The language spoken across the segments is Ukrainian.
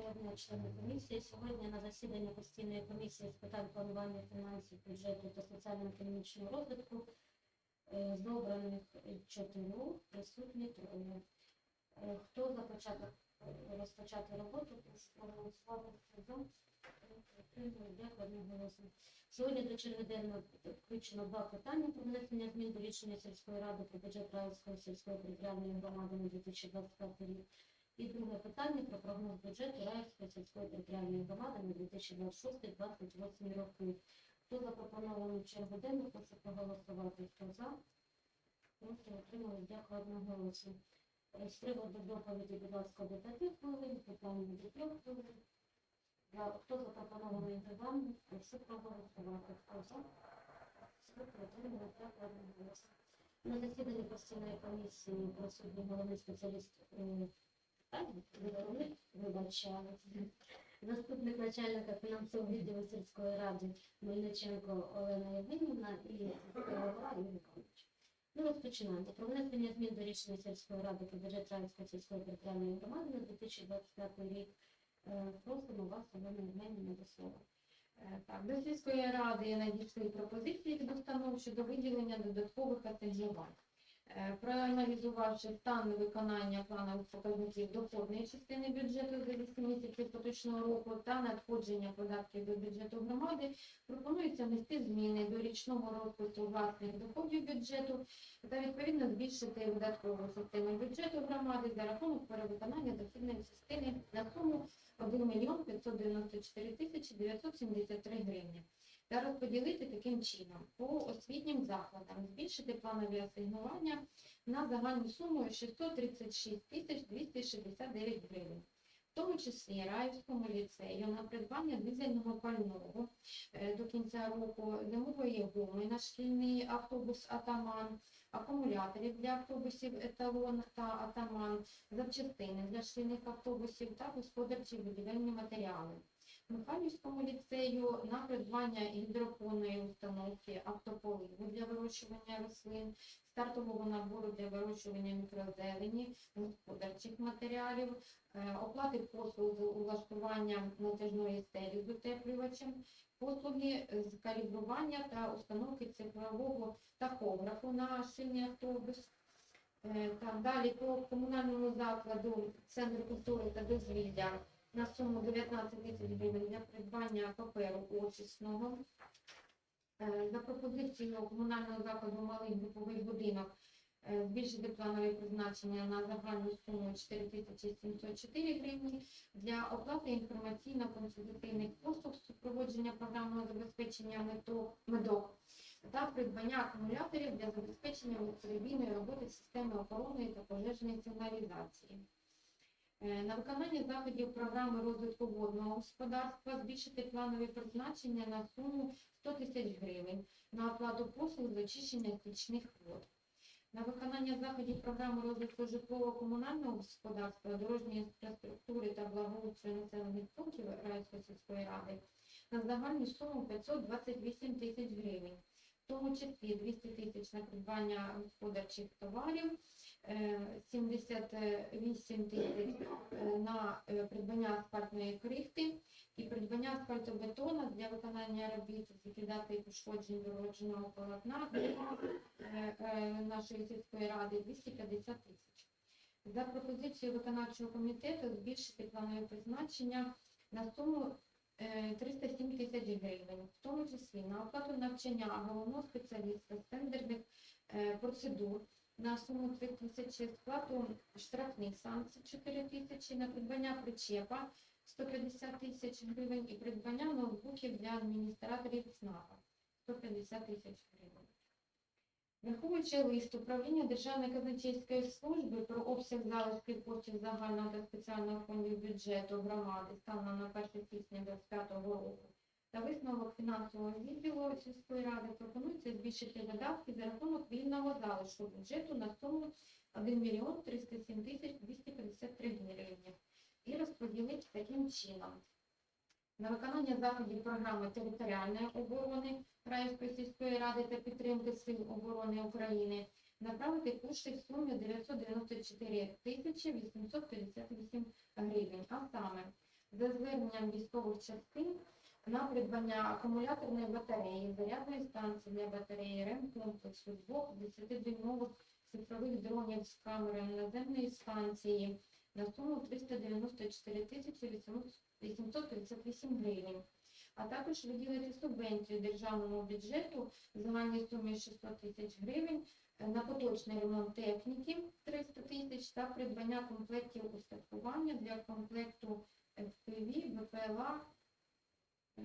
денного члени комісії. Сьогодні на засіданні постійної комісії з питань планування фінансів, бюджету та соціально-економічного розвитку е, з обраних чотирьох присутні троє. Е, Хто за початок е, розпочати роботу, прошу проголосувати за. Дякую. Сьогодні до черги денного включено два питання про внесення змін до рішення сільської ради про бюджет Раївської сільської територіальної громади на 2025 рік. І друге питання про прогноз бюджету Раївської сільської територіальної громади на 2026-2028 роки. Хто запропонований чергу денну, прошу проголосувати. Хто за? Проти отримали. Дякую одноголосно. Е, З приводу доповіді, будь ласка, до 5 хвилин, питання до 3 хвилин. Хто запропонований регламент, прошу проголосувати. Хто за? На засіданні постійної комісії присутній головний спеціаліст не. Заступник начальника фінансового відділу сільської ради Мельниченко Олена Євгенівна і голова Миколаївич. Ми розпочинаємо. Про внесення змін до рішення сільської ради про бюджет Равенської сільської територіальної громади на 2025 рік. Е, Просимо вас, Олена Євгенівна, до слова. Е, Так, до сільської ради надійшли пропозиції від установ щодо виділення додаткових асигнувань. Е, Проаналізувавши стан виконання планових показників доходної частини бюджету за 8 місяців поточного року та надходження податків до бюджету громади, пропонується внести зміни до річного розпису власних доходів бюджету та відповідно збільшити видаткову частину бюджету громади за рахунок перевиконання дохідної частини на суму 1 мільйон 594 тисячі 973 гривні та розподілити таким чином по освітнім закладам, збільшити планові асигнування на загальну суму 636 тисяч 269 гривень. В тому числі Раївському ліцею на придбання дизельного пального е, до кінця року зимової гуми на шкільний автобус Атаман, акумуляторів для автобусів Еталон та Атаман, запчастини для шкільних автобусів та господарчі будівельні матеріали. Михайлівському ліцею на придбання гідропонної установки автополиву для вирощування рослин, стартового набору для вирощування мікрозелені, господарчих матеріалів, е, оплати послуг улаштування натяжної стелі з утеплювачем, послуги з калібрування та установки цифрового тахографу на шинний автобус. Е, Так, далі по комунальному закладу Центр культури та дозвілля на суму 19 тисяч гривень для придбання паперу очисного. Е, За пропозицією комунального закладу малий груповий будинок е, збільшити планове призначення на загальну суму 4704 гривні для оплати інформаційно-консультативних послуг супроводження програмного забезпечення медок та придбання акумуляторів для забезпечення безперебійної роботи системи охорони та пожежної сигналізації. Е, На виконання заходів програми розвитку водного господарства збільшити планові призначення на суму 100 тисяч гривень на оплату послуг з очищення стічних вод. На виконання заходів програми розвитку житлово-комунального господарства, дорожньої інфраструктури та благоустрою населених пунктів Райської сільської ради на загальну суму 528 тисяч гривень, в тому числі 200 тисяч на придбання господарчих товарів, е, 78 тисяч е, на е, придбання асфальтної крихти і придбання асфальтобетона для виконання робіт з ліквідації пошкоджень дородженого полотна е, е, нашої сільської ради 250 тисяч. За пропозицією виконавчого комітету збільшити планове призначення на суму е, 307 тисяч гривень, в тому числі на оплату навчання головного спеціаліста стендерних е, процедур на суму 3 тисячі, сплату штрафних санкцій 4 тисячі, на придбання причепа 150 тисяч гривень і придбання ноутбуків для адміністраторів ЦНАПа 150 тисяч гривень. Враховуючи лист управління Державної казначейської служби про обсяг залишків коштів загального та спеціального фондів бюджету громади станом на 1 січня 2025 року та висновок фінансового відділу сільської ради пропонується збільшити видатки за рахунок вільного залишку бюджету на суму 1 мільйон 307 тисяч 253 гривні і розподілити таким чином. На виконання заходів програми територіальної оборони Раївської сільської ради та підтримки Сил оборони України направити кошти в сумі 994 тисячі 858 гривень, а саме виділенням військових частин на придбання акумуляторної батареї, зарядної станції для батареї, РЕМ-комплексу, двох 10-дюймових цифрових дронів з камерою наземної станції на суму 394 тисячі 838 гривень. А також виділити субвенцію державному бюджету в загальній сумі 600 тисяч гривень е, на поточний ремонт техніки 300 тисяч та придбання комплектів устаткування для комплекту FPV, БПЛА, е,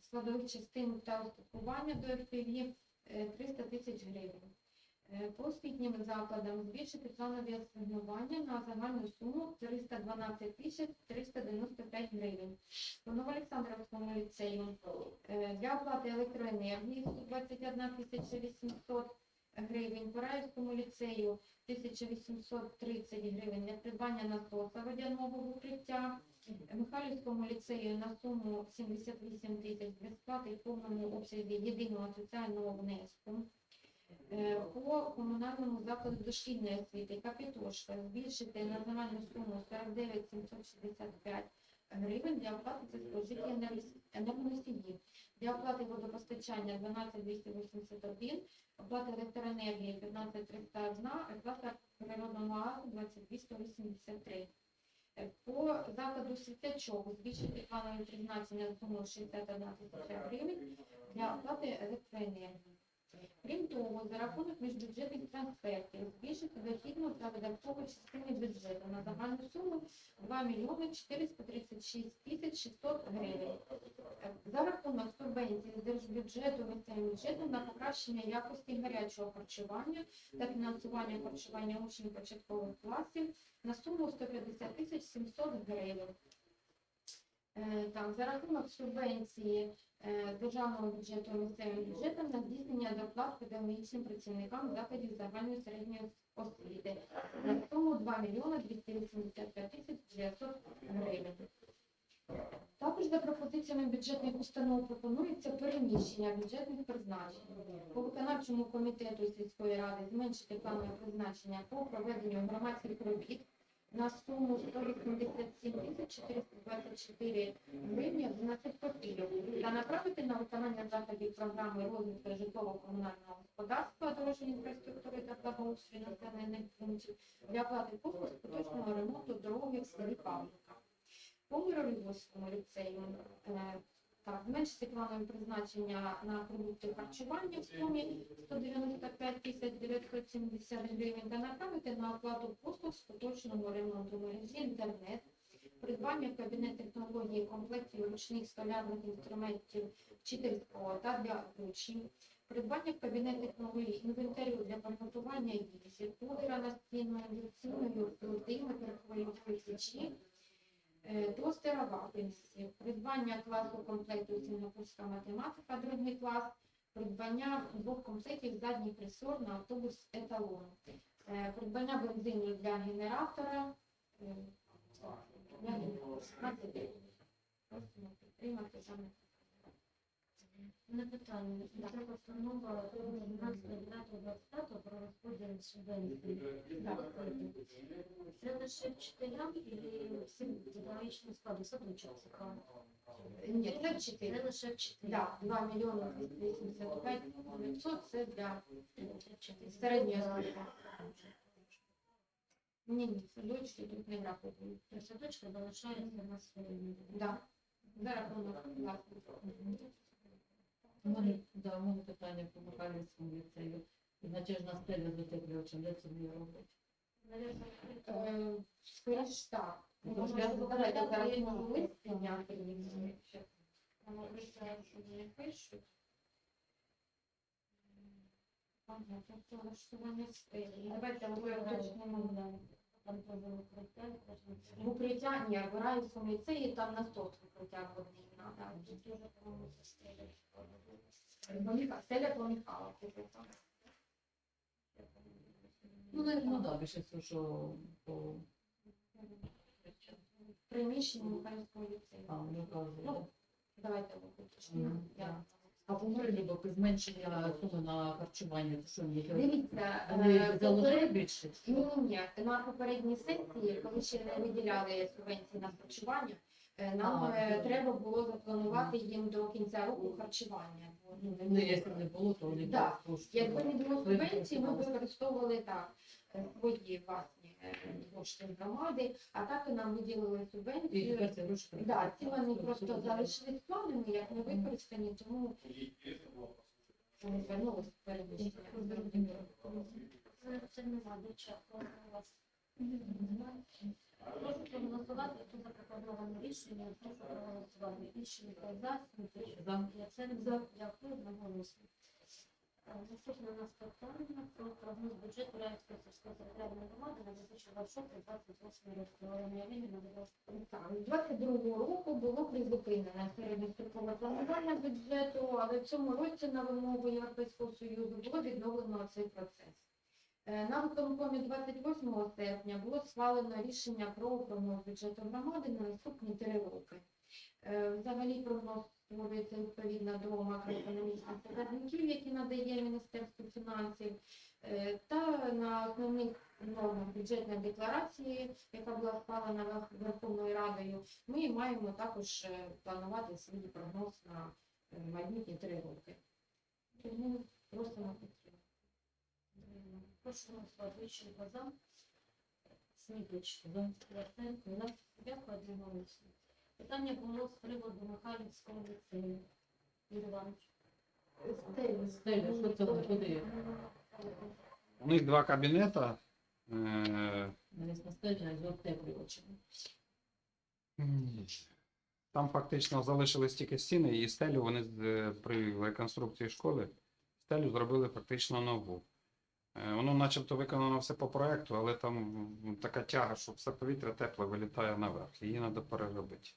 складових частин та устаткування до FPV е, 300 тисяч гривень. Е, По освітнім закладам збільшити планові асигнування на загальну суму 312 тисяч 395 гривень. По Новоолександрівському ліцею е, для оплати електроенергії 121 тисяча 800 гривень, по Раївському ліцею 1830 гривень для придбання насоса водяного укриття, Михайлівському ліцею на суму 78 тисяч для сплати в повному обсязі єдиного соціального внеску. Е, По комунальному закладу дошкільної освіти Капітошка збільшити на загальну суму 49 765 гривень для оплати за спожиті енергос- енергоносіїв. Для оплати водопостачання 12 281, оплата електроенергії 15 301, оплата природного газу 22 183. Е, По закладу світлячок збільшити планове призначення на суму 61 тисяча гривень для оплати електроенергії. Крім того, за рахунок міжбюджетних трансфертів збільшити дохідну та видаткову частини бюджету на загальну суму 2 мільйони 436 тисяч 600 гривень. За рахунок субвенції з держбюджету місцевим бюджетом на покращення якості гарячого харчування та фінансування харчування учнів початкових класів на суму 150 тисяч 700 гривень. Е, Так, за рахунок субвенції е, державного бюджету місцевим бюджетом на здійснення доплат педагогічним працівникам закладів загальної середньої освіти на суму 2 мільйони 285 тисяч 900 гривень. Також за пропозиціями бюджетних установ пропонується переміщення бюджетних призначень. По виконавчому комітету сільської ради зменшити планове призначення по проведенню громадських робіт на суму 187 тисяч 424 гривні 11 копійок та направити на виконання заходів програми розвитку житлово-комунального господарства, дорожньої інфраструктури та благоустрою населених пунктів для оплати послуг з поточного ремонту дороги в селі Павлівка. По Миролюбовському ліцею е, так, зменшити планове призначення на продукти харчування в сумі 195 тисяч 970 гривень. Та направити на оплату послуг з поточного ремонту мережі інтернет, придбання кабінет технології комплектів ручних столярних інструментів вчительського та для учнів, придбання в кабінет технології інвентарю для приготування їжі, пудра настінної індукційної плити, мікрохвильової печі, Е, Тостера придбання класу комплекту сінгапурська математика, другий клас, придбання двох комплектів задній присор на автобус еталон, Е, придбання бензину для генератора, е, для генератора. 16 гривень. Просимо підтримати саме. На питання. Це постанова 12.09.25 про розподіл субвенцій. Це лише вчителям і всім педагогічним складу садочок цікаво. Ні, це вчитель. Це лише вчителям. Да, 2 мільйони 285 900 це для середньої освіти. Ні, ні, садочки тут не враховують. При садочку залишається на своєму. Да. За рахунок власних. Мене, да, мене питання по Михайлівському ліцею. Натяжна стеля з утеплювачем, де це не робить? Е, так. Ну, лист прийняти їх. Воно прийшла, що не пишуть. Ага, тобто влаштування стилі. Давайте ми уточнимо. Там про укриття. В укриття, ні, в Раївському ліцеї там на сот укриття надо. Тут дуже, по-моєму, це стеля. Поміхала. Ну, не, ну да, більше все, що по Приміщення Михайлівського ліцею. а, вказує. Ну, Давайте уточнимо. А по Миролюбовку зменшення суми на харчування, то що їх Дивіться, е, заложили більше? Ні, ні, на попередній сесії, коли ще не виділяли субвенції на харчування, Е, Нам А, е, добре. треба було запланувати їм до кінця року харчування. бо, ну, не Ну, якщо не було, то вони Да. Якби не було субвенції, ми використовували. використовували так е, свої власні кошти громади, а так і нам виділили субвенцію. ці Да, ці вони просто залишились планами, як не використані, тому вони звернулися перед Це, це не вас. Прошу проголосувати, хто за запропоноване рішення, прошу проголосувати. Іщенко за, За. Яценко, дякую, одноголосно. Е, Наступне у нас питання про прогноз бюджету Раївської сільської територіальної громади на 2026-2028 роки. Олена Євгенівна, будь ласка. Так, 22 року було призупинене середньострокове планування бюджету, але в цьому році на вимогу Європейського Союзу було відновлено цей процес. Е, На виконкомі 28 серпня було схвалено рішення про прогноз бюджету громади на наступні три роки. Е, Взагалі прогноз створюється відповідно до макроекономічних показників, які надає Міністерство фінансів, Е, та на основних нормах бюджетної декларації, яка була схвалена Верховною Радою, ми маємо також е, планувати свій прогноз на майбутні три роки. Тому просимо підтримати. Прошу голосувати. Іщенко за, Смітич За. Дякую, одноголосно. Питання було з приводу Михайлівського ліцею. Юрій Іванович. Стелю. Стелю, що це куди? У них два кабінета. Е, Навіть стеження з. Там фактично залишились тільки стіни і стелю вони з- е, при реконструкції школи стелю зробили фактично нову. Е, Воно начебто виконано все по проекту, але там м, така тяга, що все повітря тепле вилітає наверх. Її треба переробити.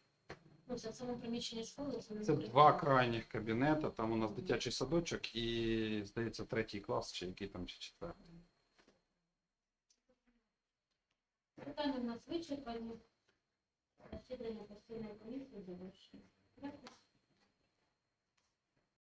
Ну, це в цьому приміщенні школи. Це, не Це укриття. два крайніх кабінета. Там у нас дитячий садочок і, здається, третій клас, чи який там, чи четвертий. Питання в нас вичерпані. Засідання постійної комісії завершено. Дякую.